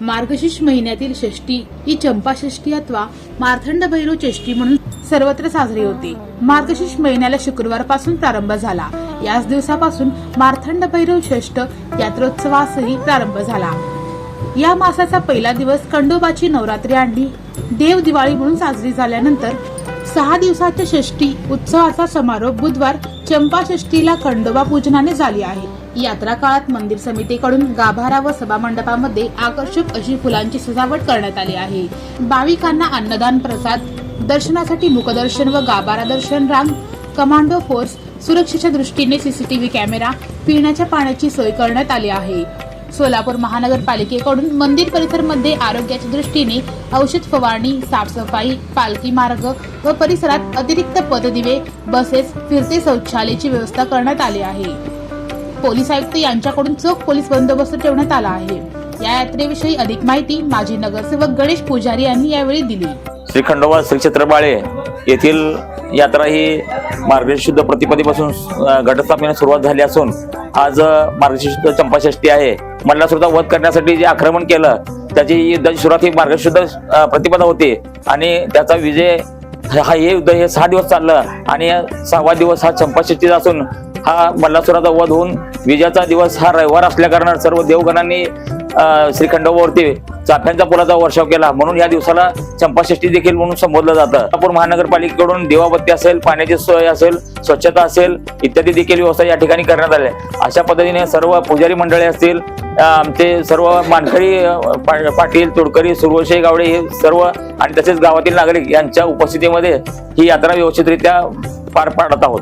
मार्गशीर्ष महिन्यातील षष्टी ही चंपा षष्टी अथवा मार्तंड भैरव षष्टी म्हणून सर्वत्र साजरी होते. मार्गशीर्ष महिन्याला शुक्रवारपासून प्रारंभ झाला. याच दिवसापासून मार्थंड भैरव षष्ट यात्रोत्सवासही प्रारंभ झाला. या मासाचा पहिला दिवस खंडोबाची नवरात्री आणली देव दिवाळी म्हणून साजरी झाल्यानंतर सहा दिवसाच्या षष्टी उत्सवाचा समारोप बुधवार चंपाषष्टीला खंडोबा पूजनाने झाली आहे. यात्रा काळात मंदिर समितीकडून गाभारा व सभा मंडपामध्ये आकर्षक अशी फुलांची सजावट करण्यात आली आहे. भाविकांना अन्नदान प्रसाद दर्शनासाठी मुखदर्शन व गाभारा दर्शन रांग कमांडो फोर्स सुरक्षेच्या दृष्टीने सीसीटीव्ही कॅमेरा पिण्याच्या पाण्याची सोय करण्यात आली आहे. सोलापूर महानगरपालिकेकडून मंदिर परिसरमध्ये आरोग्याच्या दृष्टीने औषध फवारणी साफसफाई पालखी मार्ग व परिसरात अतिरिक्त पददिवे बसेस फिरते शौचालयाची व्यवस्था करण्यात आली आहे. पोलीस आयुक्त यांच्याकडून चोख पोलीस बंदोबस्त ठेवण्यात आला आहे. या यात्रेविषयी अधिक माहिती माजी नगरसेवक गणेश पुजारी यांनी यावेळी दिली. श्री खंडोबा श्री क्षेत्रबाळे. येथील यात्रा ही मार्गशीर्ष शुद्ध प्रतिपदेपासून अ, घटस्थापनेला सुरुवात झाली असून आज मार्गशीर्ष शुद्ध चंपाषष्ठी आहे. मला सुद्धा वध करण्यासाठी जे आक्रमण केलं त्याची युद्धाची सुरुवात ही मार्गशीर्ष शुद्ध प्रतिपदा होती. आणि त्याचा विजय हा हे युद्ध हे सहा दिवस चाललं. आणि सहावा दिवस हा चंपाषष्ठीचा असून हा मल्लासुराचा वध होऊन विजयाचा दिवस हा रविवार असल्या कारणाने सर्व देवगणांनी श्रीखंडोबावरती चाफ्यांचा पुलाचा वर्षाव केला. म्हणून या दिवसाला चंपाषष्ठी देखील म्हणून संबोधलं जातं. नागपूर महानगरपालिकेकडून दिवाबत्ती असेल पाण्याची सोय असेल स्वच्छता असेल इत्यादी देखील व्यवस्था या ठिकाणी करण्यात आल्या. अशा पद्धतीने सर्व पुजारी मंडळे असतील आमचे सर्व मानकरी पा- पाटील तोडकरी सुरवशे गावडे हे सर्व आणि तसेच गावातील नागरिक यांच्या उपस्थितीमध्ये ही यात्रा व्यवस्थितरित्या पार पाडत आहोत.